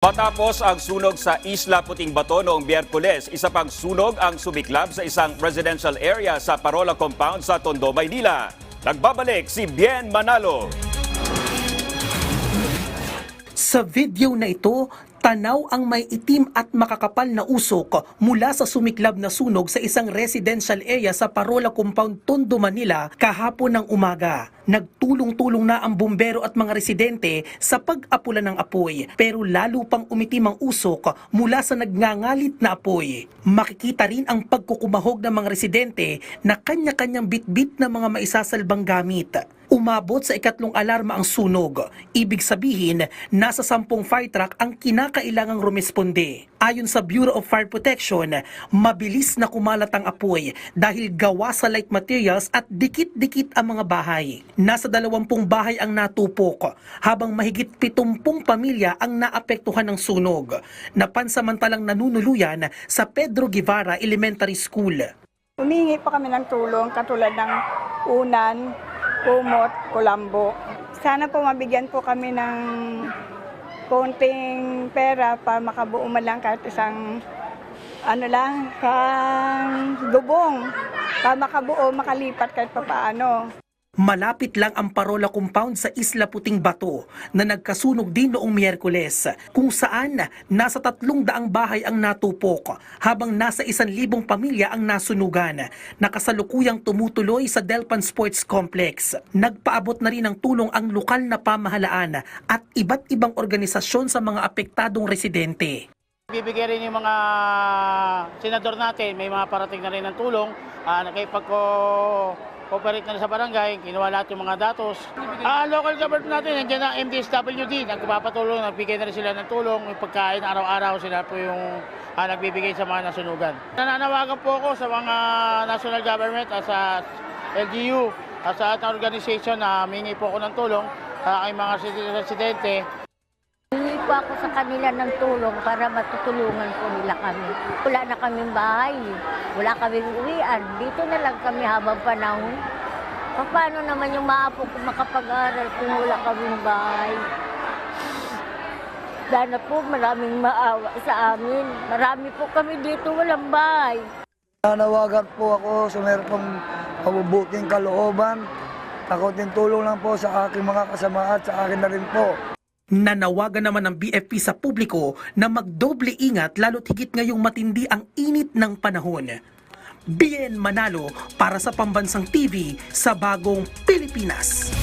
Matapos ang sunog sa Isla Puting Bato noong Biyerkules, isa pang sunog ang sumiklab sa isang residential area sa Parola Compound sa Tondo, Maynila. Nagbabalik si Bien Manalo. Sa video na ito, tanaw ang may itim at makakapal na usok mula sa sumiklab na sunog sa isang residential area sa Parola Compound, Tondo, Manila kahapon ng umaga. Nagtulong-tulong na ang bumbero at mga residente sa pag-apula ng apoy pero lalo pang umitim ang usok mula sa nagngangalit na apoy. Makikita rin ang pagkukumahog ng mga residente na kanya-kanyang bitbit na mga maisasalbang gamit. Umabot sa ikatlong alarma ang sunog. Ibig sabihin, nasa sampung fire truck ang kinakailangang rumesponde. Ayon sa Bureau of Fire Protection, mabilis na kumalat ang apoy dahil gawa sa light materials at dikit-dikit ang mga bahay. Nasa dalawampung bahay ang natupok, habang mahigit pitumpung pamilya ang naapektuhan ng sunog, na pansamantalang nanunuluyan sa Pedro Guevara Elementary School. Humingi pa kami ng tulong katulad ng unan, kumot, kulambo. Sana po mabigyan po kami ng konting pera para makabuo man lang kahit isang ano lang, isang lubong para makabuo, makalipat kahit papaano. Malapit lang ang Parola Compound sa Isla Puting Bato na nagkasunog din noong Miyerkules kung saan nasa tatlong daang bahay ang natupok habang nasa isang libong pamilya ang nasunugan na kasalukuyang tumutuloy sa Delpan Sports Complex. Nagpaabot na rin ng tulong ang lokal na pamahalaan at iba't ibang organisasyon sa mga apektadong residente. Bibigyan rin yung mga senador natin, may mga parating na rin ng tulong. Uh, Nakipag-cooperate na sa barangay, kinuha lahat yung mga datos. Ah, local government natin, nandiyan na MDSWD, nagpapatulong, nagbigay na rin sila ng tulong. Yung pagkain, araw-araw sila po yung ah, nagbibigay sa mga nasunugan. Nananawagan po ako sa mga national government, at sa LGU, at sa ating organization na mingi po ako ng tulong sa aking mga residente po ako sa kanila ng tulong para matutulungan po nila kami. Wala na kaming bahay, wala kaming uwian. Dito na lang kami habang panahon. Paano naman yung maapo ko makapag-aral kung wala kaming bahay? Sana po maraming maawa sa amin. Marami po kami dito walang bahay. Nanawagan po ako sa meron pong mabubuting kalooban. Ako din tulong lang po sa aking mga kasama at sa akin na rin po. Nanawagan naman ng BFP sa publiko na magdoble ingat lalo't higit ngayong matindi ang init ng panahon. Bien Manalo para sa Pambansang TV sa Bagong Pilipinas.